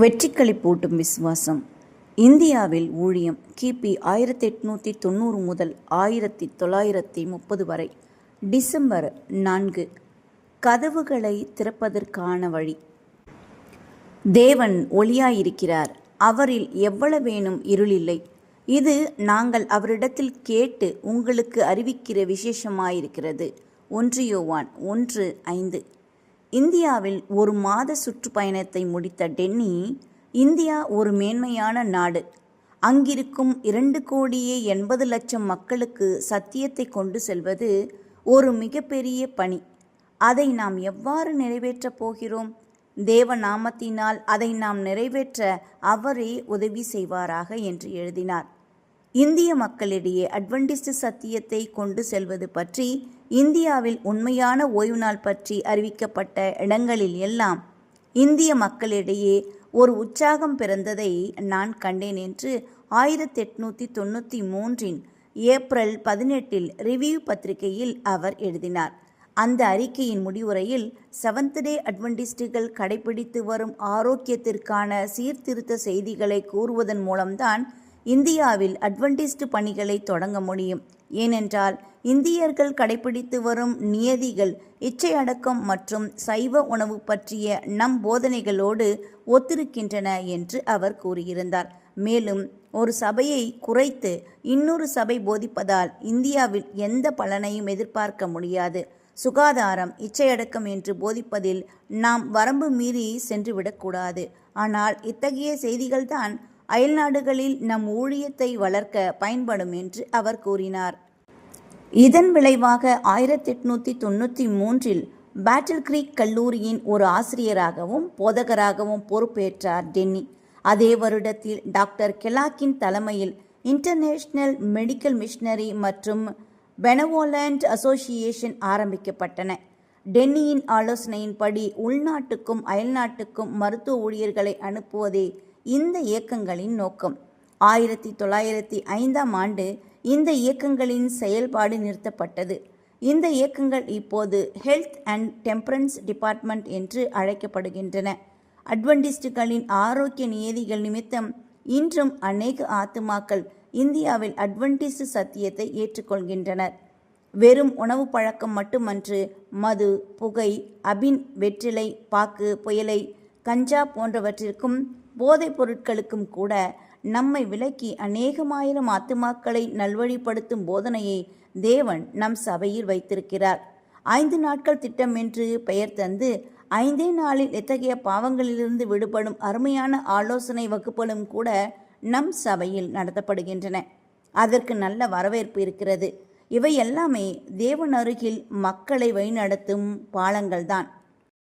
வெற்றிக்களை பூட்டும் விசுவாசம். இந்தியாவில் ஊழியம் கிபி ஆயிரத்தி எட்நூற்றி தொண்ணூறு முதல் ஆயிரத்தி தொள்ளாயிரத்தி முப்பது வரை. டிசம்பர் நான்கு. கதவுகளை திறப்பதற்கான வழி. தேவன் ஒளியாயிருக்கிறார். அவரில் எவ்வளவேனும் இருளில்லை. இது நாங்கள் அவரிடத்தில் கேட்டு உங்களுக்கு அறிவிக்கிற விசேஷமாயிருக்கிறது. ஒன்று யோவான் ஒன்று ஐந்து. இந்தியாவில் ஒரு மாத சுற்றுப்பயணத்தை முடித்த டென்னி இந்தியா ஒரு மேன்மையான நாடு. அங்கிருக்கும் இரண்டு கோடியே எண்பது லட்சம் மக்களுக்கு சத்தியத்தை கொண்டு செல்வது ஒரு மிகப்பெரிய பணி. அதை நாம் எவ்வாறு நிறைவேற்றப் போகிறோம்? தேவ நாமத்தினால் அதை நாம் நிறைவேற்ற அவரே உதவி செய்வாராக என்று எழுதினார். இந்திய மக்களிடையே அட்வென்டிஸ்ட் சத்தியத்தை கொண்டு செல்வது பற்றி இந்தியாவில் உண்மையான ஓய்வு நாள் பற்றி அறிவிக்கப்பட்ட இடங்களில் எல்லாம் இந்திய மக்களிடையே ஒரு உற்சாகம் பிறந்ததை நான் கண்டேன் என்று ஆயிரத்தி எட்நூற்றி தொண்ணூற்றி மூன்றின் ஏப்ரல் பதினெட்டில் ரிவ்யூ பத்திரிகையில் அவர் எழுதினார். அந்த அறிக்கையின் முடிவுரையில் செவன்த் டே அட்வென்டிஸ்டுகள் கடைபிடித்து வரும் ஆரோக்கியத்திற்கான சீர்திருத்த செய்திகளை கூறுவதன் மூலம்தான் இந்தியாவில் அட்வென்டிஸ்ட் பணிகளை தொடங்க முடியும். ஏனென்றால் இந்தியர்கள் கடைபிடித்து வரும் நியதிகள் இச்சை அடக்கம் மற்றும் சைவ உணவு பற்றிய நம் போதனைகளோடு ஒத்திருக்கின்றன என்று அவர் கூறியிருந்தார். மேலும் ஒரு சபையை குறைத்து இன்னொரு சபை போதிப்பதால் இந்தியாவில் எந்த பலனையும் எதிர்பார்க்க முடியாது. சுகாதாரம் இச்சையடக்கம் என்று போதிப்பதில் நாம் வரம்பு மீறி சென்றுவிடக்கூடாது. ஆனால் இத்தகைய செய்திகள்தான் அயல்நாடுகளில் நம் ஊழியத்தை வளர்க்க பயன்படும் என்று அவர் கூறினார். இதன் விளைவாக ஆயிரத்தி எட்நூற்றி தொண்ணூற்றி மூன்றில் பேட்டில் கிரீக் கல்லூரியின் ஒரு ஆசிரியராகவும் போதகராகவும் பொறுப்பேற்றார் டென்னி. அதே வருடத்தில் டாக்டர் கெலாக்கின் தலைமையில் இன்டர்நேஷனல் மெடிக்கல் மிஷனரி மற்றும் பெனவோலண்ட் அசோசியேஷன் ஆரம்பிக்கப்பட்டன. டென்னியின் ஆலோசனையின்படி உள்நாட்டுக்கும் அயல்நாட்டுக்கும் மருத்துவ ஊழியர்களை அனுப்புவதே இந்த இயக்கங்களின் நோக்கம். ஆயிரத்தி தொள்ளாயிரத்தி ஐந்தாம் ஆண்டு இந்த இயக்கங்களின் செயல்பாடு நிறுத்தப்பட்டது. இந்த இயக்கங்கள் இப்போது ஹெல்த் அண்ட் டெம்பரன்ஸ் டிபார்ட்மெண்ட் என்று அழைக்கப்படுகின்றன. அட்வென்டிஸ்டுகளின் ஆரோக்கிய நியதிகள் நிமித்தம் இன்றும் அநேக ஆத்துமாக்கள் இந்தியாவில் அட்வென்டிஸ்ட் சத்தியத்தை ஏற்றுக்கொள்கின்றனர். வெறும் உணவு பழக்கம் மட்டுமன்று மது புகை அபின் வெற்றிலை பாக்கு புயலை கஞ்சா போன்றவற்றிற்கும் போதைப் பொருட்களுக்கும் கூட நம்மை விலக்கி அநேகமாயிரம் ஆத்துமாக்களை நல்வழிப்படுத்தும் போதனையை தேவன் நம் சபையில் வைத்திருக்கிறார். ஐந்து நாட்கள் திட்டம் என்று பெயர் தந்து ஐந்தே நாளில் எத்தகைய பாவங்களிலிருந்து விடுபடும் அருமையான ஆலோசனை வகுப்புகளும் கூட நம் சபையில் நடத்தப்படுகின்றன. அதற்கு நல்ல வரவேற்பு இருக்கிறது. இவை எல்லாமே தேவன் அருகில் மக்களை வழிநடத்தும் பாலங்கள்தான்.